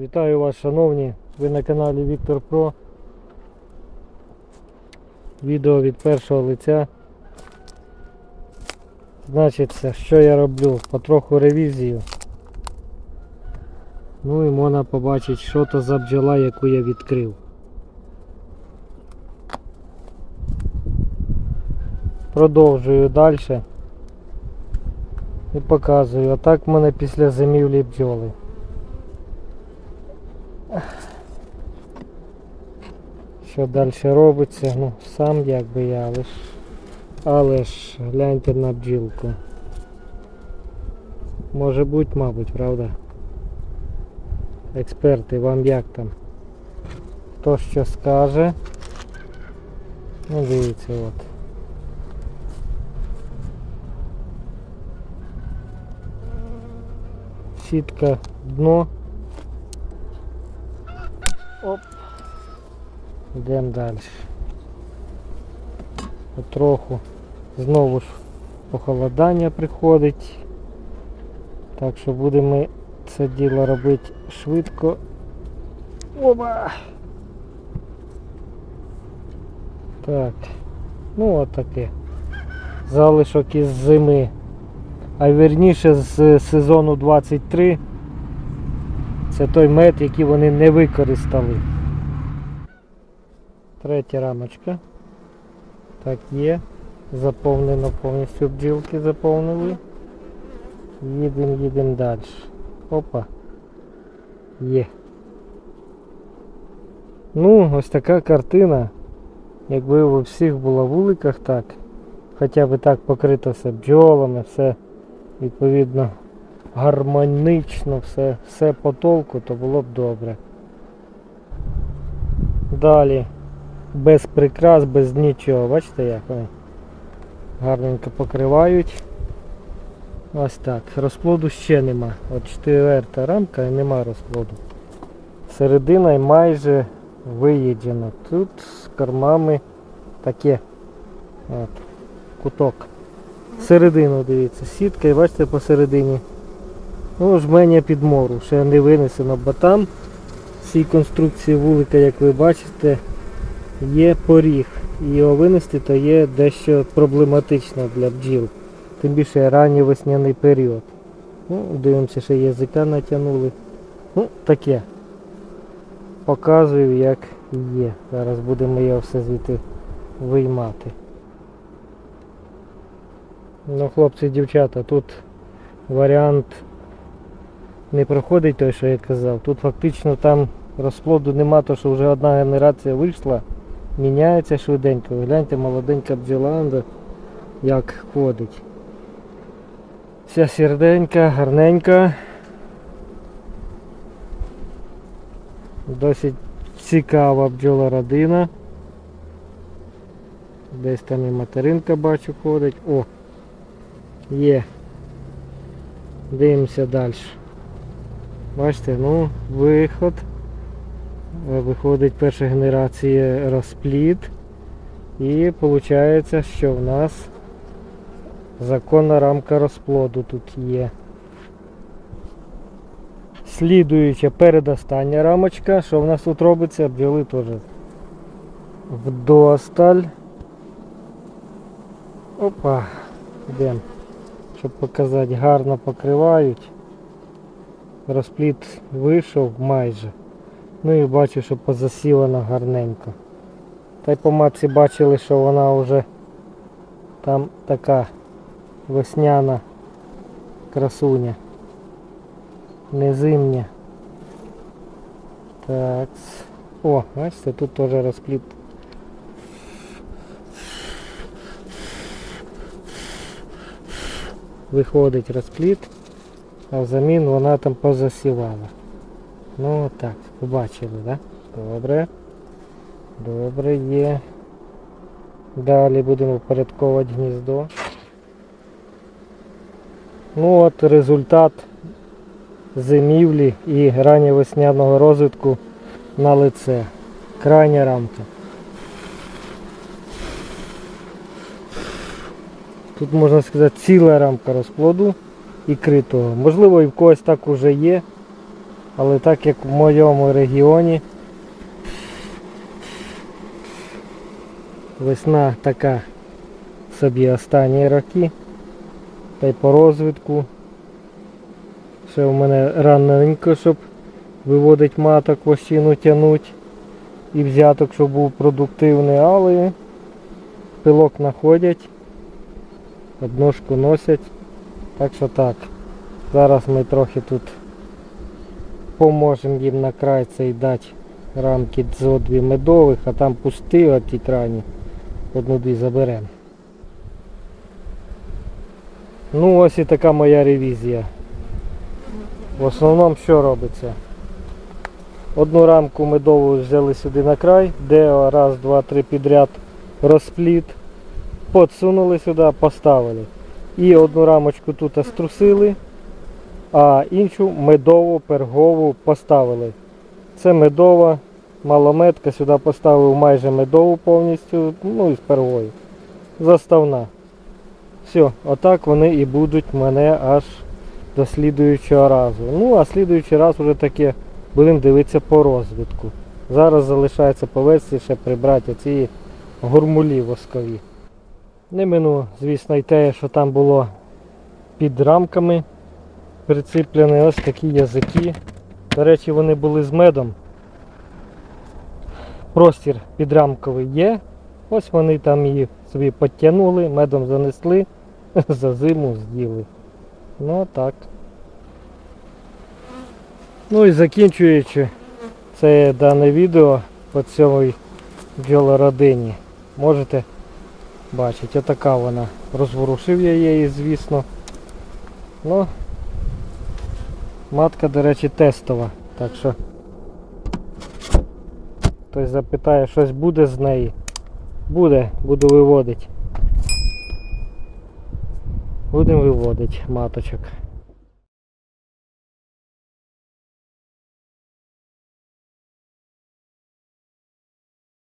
Вітаю вас, шановні! Ви на каналі Віктор Про. Відео від першого лиця. Значиться, що я роблю? Потроху ревізію. Ну і можна побачити, що то за бджола, яку я відкрив. Продовжую далі. І показую. А так в мене після зимівлі бджоли. Що далі робиться? Ну, сам якби я, але ж, але ж гляньте на бджілку. Може бути, мабуть, правда? Експерти, вам як там? Хто що скаже? Ну дивіться от. Сітка дно. Оп. Йдемо далі. Потроху. Знову ж похолодання приходить. Так що будемо це діло робити швидко. Оба! Так. Ну от таке. Залишок із зими. А вірніше з сезону 23. Це той мед, який вони не використали. Третя рамочка. Так, є. Заповнено повністю бджілки заповнили. Їдемо, їдемо далі. Опа. Є. Ну, ось така картина. Якби у всіх було вуликах так. Хоча б так покрито все бджолами, все відповідно гармонично, все, все по толку, то було б добре. Далі без прикрас, без нічого. Бачите, як вони гарненько покривають. Ось так. Розплоду ще нема. От четверта рамка і нема розплоду. Середина майже виїджена. Тут з кормами таке. От, куток. Середину дивіться, сітка і бачите посередині. Ну, жменя під мору, ще не винесено, бо там в цій конструкції вулика, як ви бачите, є поріг. І його винести то є дещо проблематично для бджіл. Тим більше ранній весняний період. Ну, дивимося, що язика натягнули. Ну, таке. Показую, як є. Зараз будемо його все звідти виймати. Ну, хлопці і дівчата, тут варіант не проходить той, що я казав. Тут фактично там розплоду нема, то що вже одна генерація вийшла, міняється швиденько. Ви Гляньте, молоденька бджоланда як ходить. Вся серденька, гарненька. Досить цікава бджола родина. Десь там і материнка бачу ходить. О! Є. Дивимося далі. Бачите, ну, виход. Е, Виходить перша генерація розплід. І виходить, що в нас законна рамка розплоду тут є. Слідуюча передостання рамочка. Що в нас тут робиться? Бджоли теж вдосталь. Опа, йдемо. Щоб показати, гарно покривають. Розпліт вийшов майже. Ну і бачу, що позасілена гарненько. Та й по матці бачили, що вона вже там така весняна красуня. Не зимня. Так. О, бачите, тут теж розпліт. Виходить розпліт, а взамін вона там позасівала. Ну так, побачили, так? Да? Добре. Добре є. Далі будемо впорядковувати гніздо. Ну от результат зимівлі і ранньовесняного розвитку на лице. Крайня рамка. Тут можна сказати ціла рамка розплоду і критого. Можливо і в когось так уже є. Але так як в моєму регіоні весна така собі останні роки, та й по розвитку. Ще в мене раненько, щоб виводить маток, вощину тянуть і взяток, щоб був продуктивний, але пилок знаходять, одножку носять. Так що так. Зараз ми трохи тут поможемо їм на край цей дати рамки зо дві медових, а там пусти ті крайні. Одну-дві заберемо. Ну ось і така моя ревізія. В основному що робиться? Одну рамку медову взяли сюди на край, де раз, два, три підряд розпліт, подсунули сюди, поставили. І одну рамочку тут струсили, а іншу медову пергову поставили. Це медова малометка, сюди поставив майже медову повністю, ну і з пергою. Заставна. Все, отак вони і будуть мене аж до слідуючого разу. Ну, а слідуючий раз вже таке будемо дивитися по розвитку. Зараз залишається по ще прибрати ці гурмулі воскові. Не мину, звісно, й те, що там було під рамками прицеплені ось такі язики. До речі, вони були з медом. Простір підрамковий є. Ось вони там її собі підтягнули, медом занесли, за зиму з'їли. Ну так. Ну і закінчуючи це дане відео по цьому бджолородині, можете бачити, отака вона. Розворушив я її, звісно. Ну, матка, до речі, тестова. Так що хтось запитає, щось буде з неї. Буде, буду виводити. Будемо виводити маточок.